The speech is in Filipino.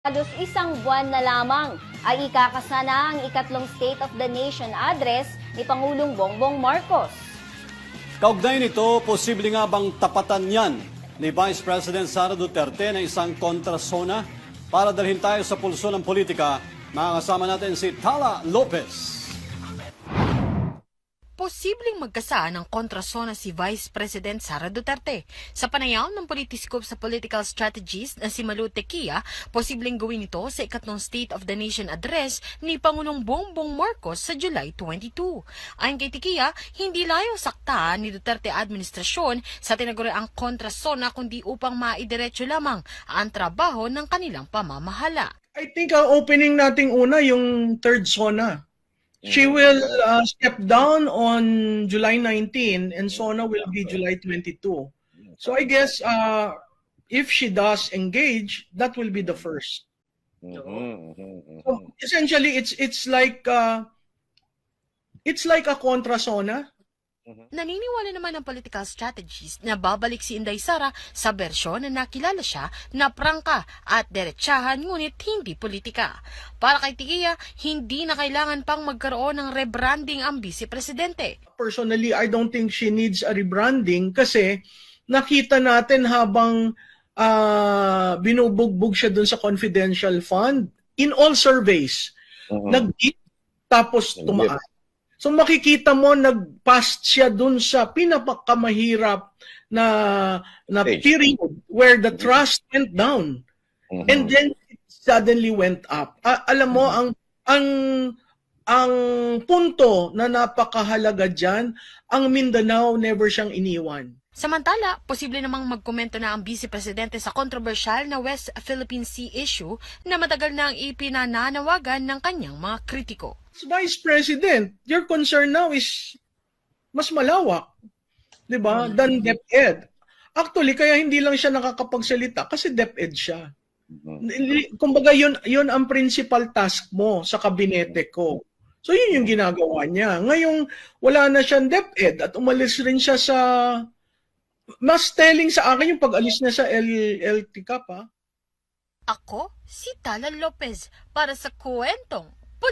Halos isang buwan na lamang ay ikakasa na ang ikatlong State of the Nation address ni Pangulong Bongbong Marcos. Kaugnay nito, posible nga bang tapatan yan ni Vice President Sara Duterte na isang kontrasona para dalhin tayo sa pulso ng politika. Makakasama natin si Tala Lopez. Posibleng magkasaan ng kontrasona si Vice President Sara Duterte. Sa panayam ng politiskop sa political strategist na si Malu Tequia, posibleng gawin ito sa ikatlong State of the Nation address ni Pangulong Bongbong Marcos sa July 22. Ayon kay Tequia, hindi layo sakta ni Duterte administrasyon sa tinaguriang kontrasona kundi upang maidiretso lamang ang trabaho ng kanilang pamamahala. I think ang opening nating una yung third Sona. She will uh, step down on July 19 and Sona will be July 22. So I guess uh, if she does engage, that will be the first. So essentially, it's it's like uh, it's like a contra Sona. Naniniwala naman ang political strategist na babalik si Inday Sara sa bersyon na nakilala siya na prangka at derechahan ngunit hindi politika. Para kay Tigiya, hindi na kailangan pang magkaroon ng rebranding ang vice-presidente. Personally, I don't think she needs a rebranding kasi nakita natin habang uh, binubugbog siya dun sa confidential fund, in all surveys, nag tapos tumaas. So makikita mo nag-pass siya dun sa pinakamahirap na na Stage. period where the trust went down and then it suddenly went up. A- alam mo ang ang ang punto na napakahalaga diyan, ang Mindanao never siyang iniwan. Samantala, posible namang magkomento na ang vice-presidente sa kontrobersyal na West Philippine Sea issue na matagal na ang ipinananawagan ng kanyang mga kritiko. As Vice President, your concern now is mas malawak, 'di ba? Than DepEd. Actually, kaya hindi lang siya nakakapagsalita kasi DepEd siya. Kumbaga yun, yun ang principal task mo sa kabinete ko. So yun yung ginagawa niya. Ngayong wala na siyang DepEd at umalis rin siya sa mas telling sa akin yung pag-alis niya sa L, LT Cup, ha? Ako, si Tala Lopez, para sa kwentong